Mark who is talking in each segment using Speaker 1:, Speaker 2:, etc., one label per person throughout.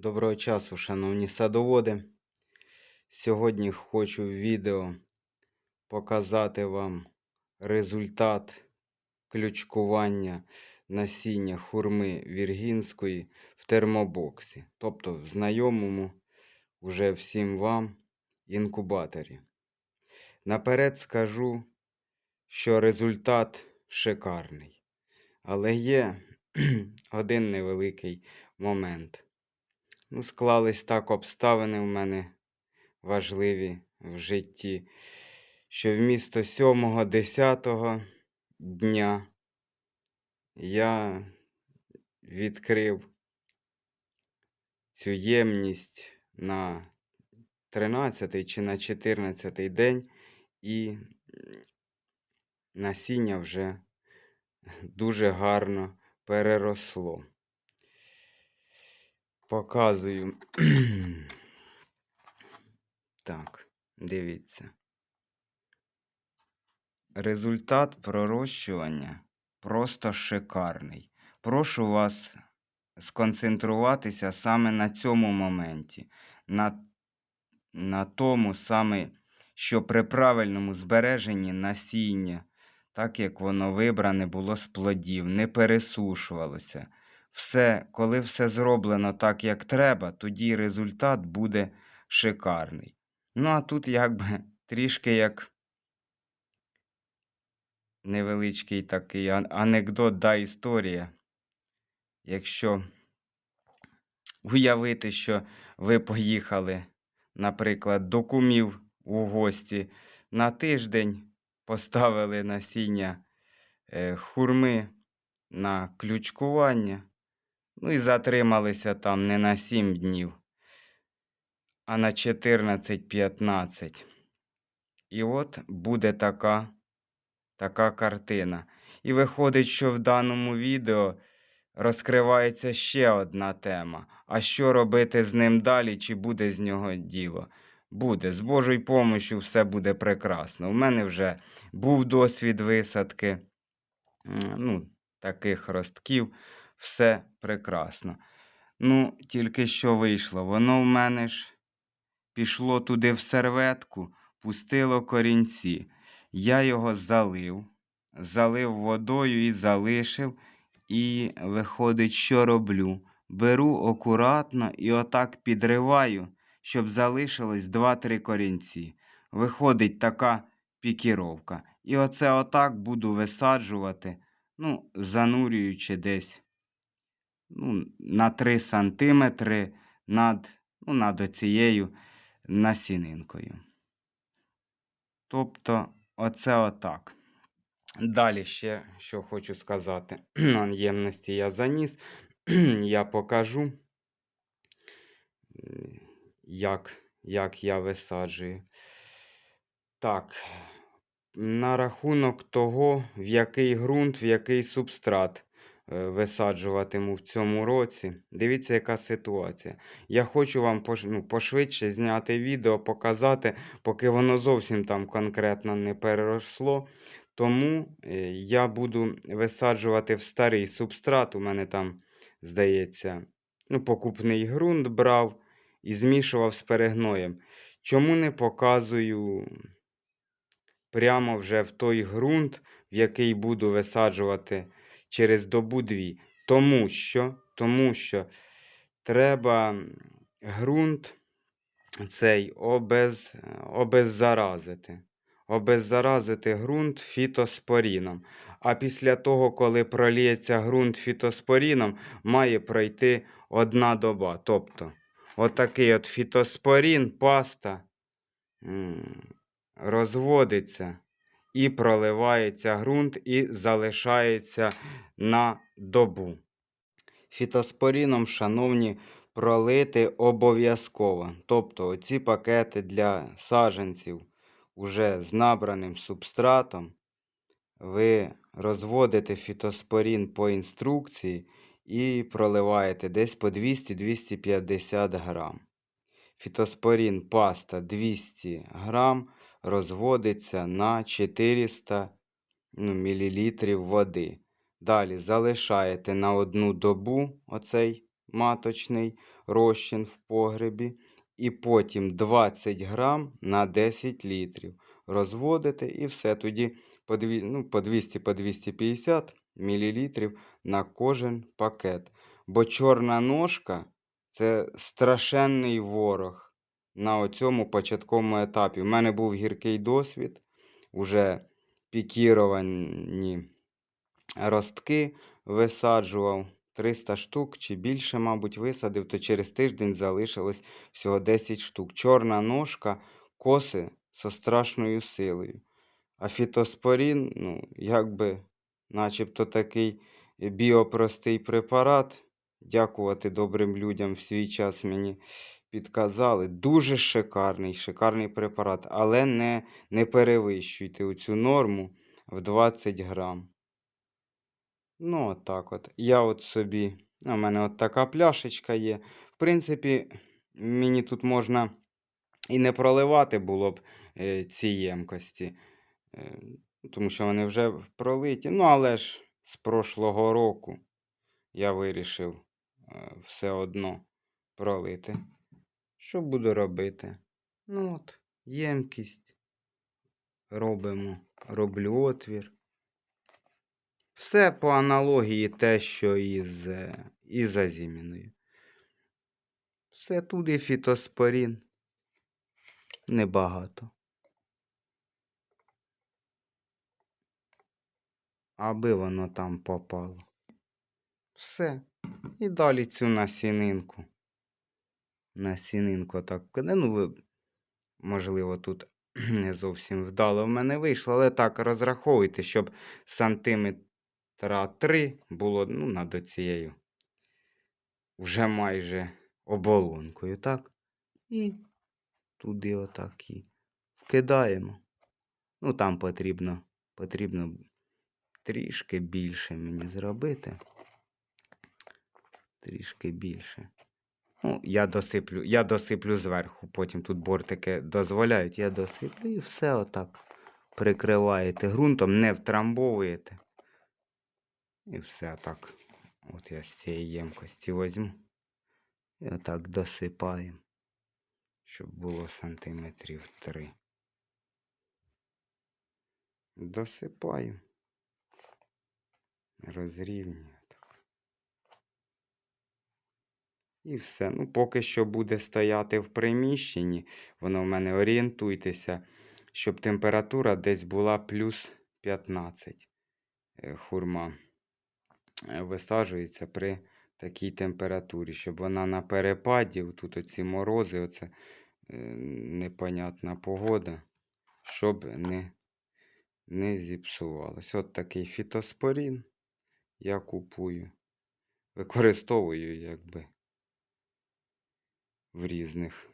Speaker 1: Доброго часу, шановні садоводи. Сьогодні хочу в відео показати вам результат ключкування насіння хурми віргінської в термобоксі, тобто в знайомому уже всім вам інкубаторі. Наперед скажу, що результат шикарний, але є один невеликий момент. Ну, склались так обставини в мене важливі в житті, що вмісто 7-10 дня я відкрив цю ємність на 13 чи на 14 день, і насіння вже дуже гарно переросло. Показую. Так, дивіться. Результат пророщування просто шикарний. Прошу вас сконцентруватися саме на цьому моменті, на, на тому саме, що при правильному збереженні насіння, так як воно вибране було з плодів, не пересушувалося. Все, коли все зроблено так, як треба, тоді результат буде шикарний. Ну, а тут якби трішки як невеличкий такий анекдот да історія. Якщо уявити, що ви поїхали, наприклад, до кумів у гості на тиждень, поставили насіння е, хурми на ключкування, ну і затрималися там не на 7 днів, а на 14-15. І от буде така, така картина. І виходить, що в даному відео розкривається ще одна тема. А що робити з ним далі, чи буде з нього діло? Буде. З Божою помощю все буде прекрасно. У мене вже був досвід висадки ну, таких ростків. Все прекрасно. Ну, тільки що вийшло. Воно в мене ж пішло туди в серветку, пустило корінці. Я його залив, залив водою і залишив. І виходить, що роблю? Беру акуратно і отак підриваю, щоб залишилось 2-3 корінці. Виходить така пікіровка. І оце отак буду висаджувати, ну, занурюючи десь ну, на 3 сантиметри над, ну, над оцією насінинкою. Тобто, оце отак. Далі ще що хочу сказати. Ємності я заніс. Я покажу, як, як я висаджую. Так, на рахунок того, в який ґрунт, в який субстрат висаджуватиму в цьому році. Дивіться, яка ситуація. Я хочу вам ну, пошвидше зняти відео, показати, поки воно зовсім там конкретно не переросло. Тому е, я буду висаджувати в старий субстрат. У мене там, здається, ну, покупний ґрунт брав і змішував з перегноєм. Чому не показую прямо вже в той ґрунт, в який буду висаджувати через добу дві? Тому що, тому що треба ґрунт цей обез, обеззаразити. Обеззаразити ґрунт фітоспоріном. А після того, коли проліється ґрунт фітоспоріном, має пройти одна доба. Тобто, отакий от фітоспорін, паста розводиться і проливається ґрунт і залишається на добу. Фітоспоріном, шановні, пролити обов'язково. Тобто оці пакети для саджанців уже з набраним субстратом. Ви розводите фітоспорін по інструкції і проливаєте десь по 200-250 грам. Фітоспорін паста 200 грам розводиться на 400 ну, мл води. Далі залишаєте на одну добу оцей маточний розчин в погребі. І потім 20 грам на 10 літрів. Розводите і все. Тоді по, дві, ну, по 200 по 250 мл на кожен пакет. Бо чорна ножка це страшенний ворог на оцьому початковому етапі. У мене був гіркий досвід, уже пікіровані ростки висаджував. 300 штук чи більше, мабуть, висадив, то через тиждень залишилось всього 10 штук. Чорна ножка коси со страшною силою. А фітоспорін, ну, якби, начебто такий біопростий препарат. Дякувати добрим людям в свій час мені підказали. Дуже шикарний, шикарний препарат, але не, не перевищуйте цю норму в 20 грам. Ну, отак от. Я от собі. У мене от така пляшечка є. В принципі, мені тут можна і не проливати було б е, ці ємкості, е, тому що вони вже пролиті. Ну, але ж з прошлого року я вирішив все одно пролити. Що буду робити? Ну от, ємкість. Робимо. Роблю отвір. Все по аналогії те, що із, е, із азіміною. Все туди фітоспорін. Небагато. Аби воно там попало. Все. І далі цю насінинку. Насінинку так киде. Ну, можливо, тут не зовсім вдало в мене вийшло, але так розраховуйте, щоб сантиметра 3 було ну, над цією вже майже оболонкою, так? І туди отак і вкидаємо. Ну, там потрібно, потрібно трішки більше мені зробити. Трішки більше. Ну, я досиплю, я досиплю зверху, потім тут бортики дозволяють, я досиплю і все отак прикриваєте ґрунтом, не втрамбовуєте. І все так. От я з цієї ємкості возьму. І отак досипаємо, щоб було сантиметрів три. Досипаю. Розрівнюю. так. І все. Ну, поки що буде стояти в приміщенні. Воно в мене орієнтуйтеся, щоб температура десь була плюс 15 е, хурма е, висаджується при такій температурі, щоб вона на перепаді, тут оці морози, оце е, непонятна погода, щоб не, не зіпсувалось. От такий фітоспорін я купую. Використовую якби в різних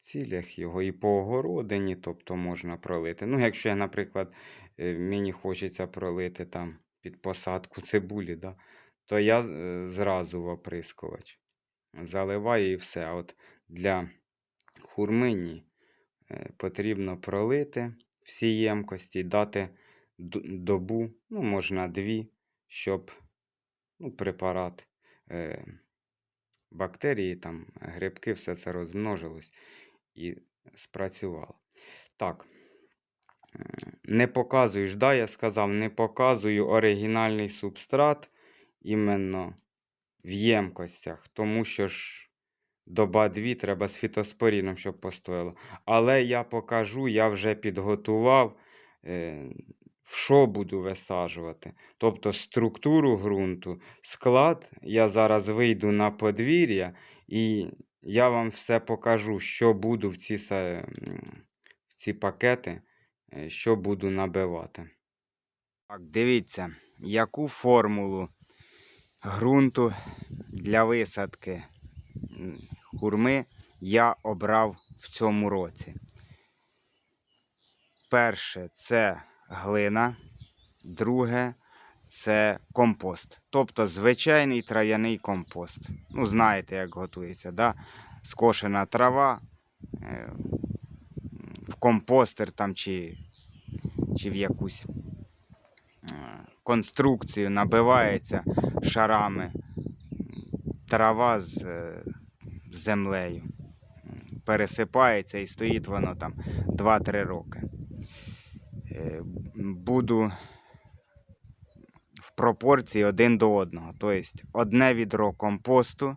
Speaker 1: цілях його і по огородині, тобто можна пролити. Ну, якщо наприклад, е, мені хочеться пролити там під посадку цибулі, да, то я е, зразу в оприскувач заливаю і все. От для хурмині е, потрібно пролити всі ємкості, дати добу, ну, можна дві, щоб ну, препарат, бактерії, там, грибки, все це розмножилось і спрацювало. Так. Не показуєш, да, я сказав, не показую оригінальний субстрат іменно в ємкостях, тому що ж доба дві треба з фітоспоріном, щоб постояло. Але я покажу, я вже підготував, е, в що буду висаджувати. Тобто структуру ґрунту, склад. Я зараз вийду на подвір'я і я вам все покажу, що буду в ці, в ці пакети, е, що буду набивати. Так, дивіться, яку формулу ґрунту для висадки хурми я обрав в цьому році. Перше це глина, друге це компост. Тобто звичайний трав'яний компост. Ну, знаєте, як готується. Да? Скошена трава е, в компостер там чи, чи в якусь е, конструкцію набивається шарами трава з е, землею. Пересипається і стоїть воно там 2-3 роки. Е, Буду в пропорції один до одного. Тобто одне відро компосту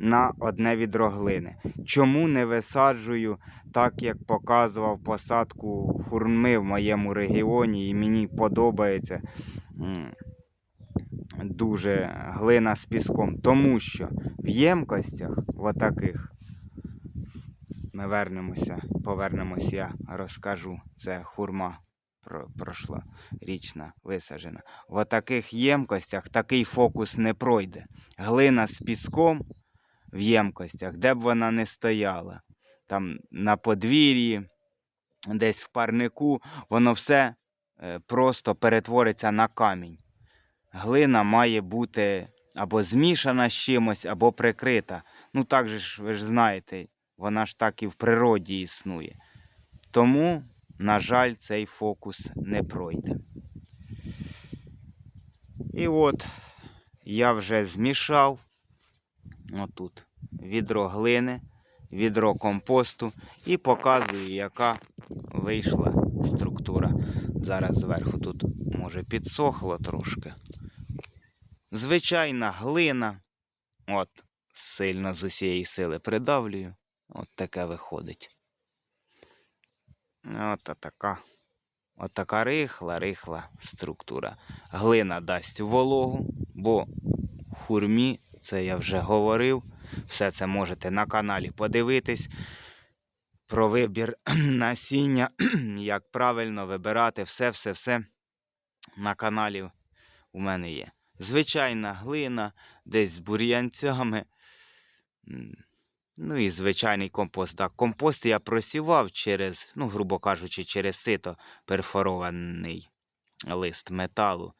Speaker 1: на одне відро глини. Чому не висаджую так, як показував посадку хурми в моєму регіоні, і мені подобається дуже глина з піском. Тому що в ємкостях, отаких, ми вернемося, повернемося, я розкажу. Це хурма про- пройшла річна висаджена. В таких ємкостях такий фокус не пройде. Глина з піском в ємкостях, де б вона не стояла, там на подвір'ї, десь в парнику, воно все е, просто перетвориться на камінь. Глина має бути або змішана з чимось, або прикрита. Ну так же ж, ви ж знаєте, вона ж так і в природі існує. Тому, на жаль, цей фокус не пройде. І от я вже змішав отут відро глини, відро компосту і показую, яка вийшла структура. Зараз зверху тут може підсохло трошки. Звичайна глина. От, сильно з усієї сили придавлюю. От таке виходить. От така. От така рихла, рихла структура. Глина дасть вологу, бо хурмі, це я вже говорив. Все це можете на каналі подивитись. Про вибір насіння, як правильно вибирати, все-все-все на каналі у мене є. Звичайна глина, десь з бур'янцями. Ну і звичайний компост. Так, компост я просівав через, ну, грубо кажучи, через сито перфорований лист металу.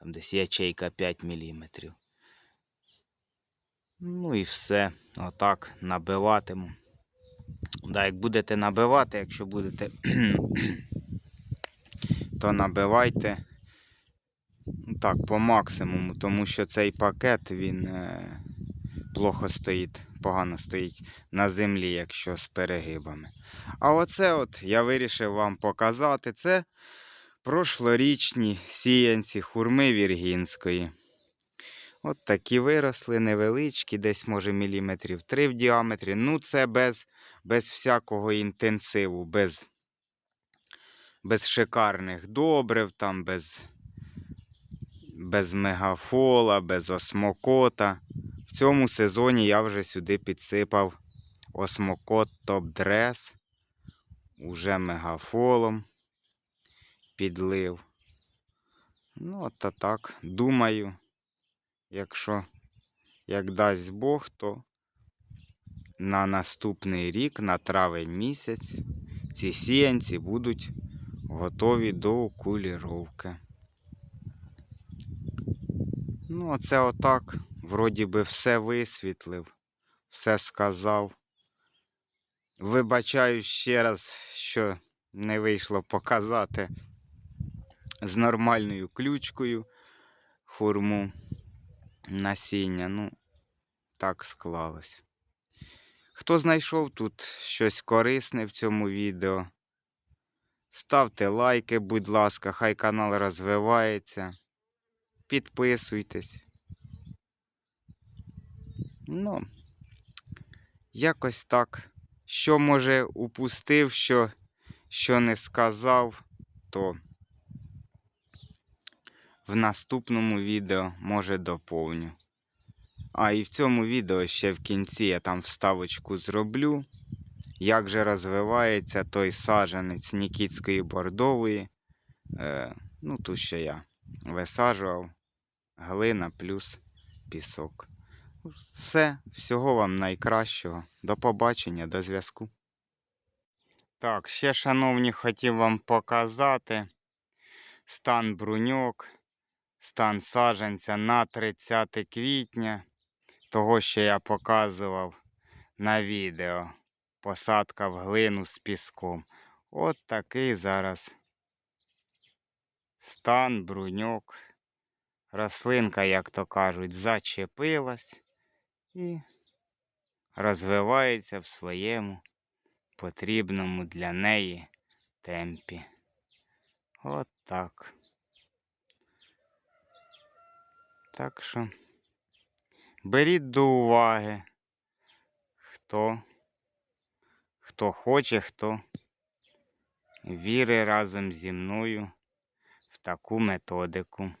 Speaker 1: Там десь ячейка 5 мм. Ну і все. Отак набиватиму. Да, як будете набивати, якщо будете, то набивайте так, по максимуму, тому що цей пакет він е, плохо стоїть, погано стоїть на землі, якщо з перегибами. А оце от я вирішив вам показати. Це прошлорічні сіянці хурми віргінської. От такі виросли, невеличкі, десь, може, міліметрів 3 в діаметрі. Ну, це без, без всякого інтенсиву, без, без шикарних добрив, там, без, без мегафола, без осмокота. В цьому сезоні я вже сюди підсипав осмокот топ-дрес, уже мегафолом підлив. Ну, от та так, думаю, якщо як дасть Бог, то на наступний рік, на травень місяць, ці сіянці будуть готові до окуліровки. Ну, оце отак. Вроді би все висвітлив, все сказав. Вибачаю ще раз, що не вийшло показати з нормальною ключкою хурму насіння. Ну, так склалось. Хто знайшов тут щось корисне в цьому відео, ставте лайки, будь ласка, хай канал розвивається. Підписуйтесь. Ну, якось так. Що, може, упустив, що, що не сказав, то в наступному відео може доповню. А і в цьому відео ще в кінці я там вставочку зроблю. Як же розвивається той саджанець Нікітської бордової. Е, ну, ту, що я висаджував. Глина плюс пісок. Все, всього вам найкращого. До побачення, до зв'язку. Так, ще, шановні, хотів вам показати стан бруньок, стан саджанця на 30 квітня, того, що я показував на відео. Посадка в глину з піском. От такий зараз стан бруньок. Рослинка, як то кажуть, зачепилась і розвивається в своєму потрібному для неї темпі. От так. Так що беріть до уваги, хто, хто хоче, хто вірить разом зі мною в таку методику.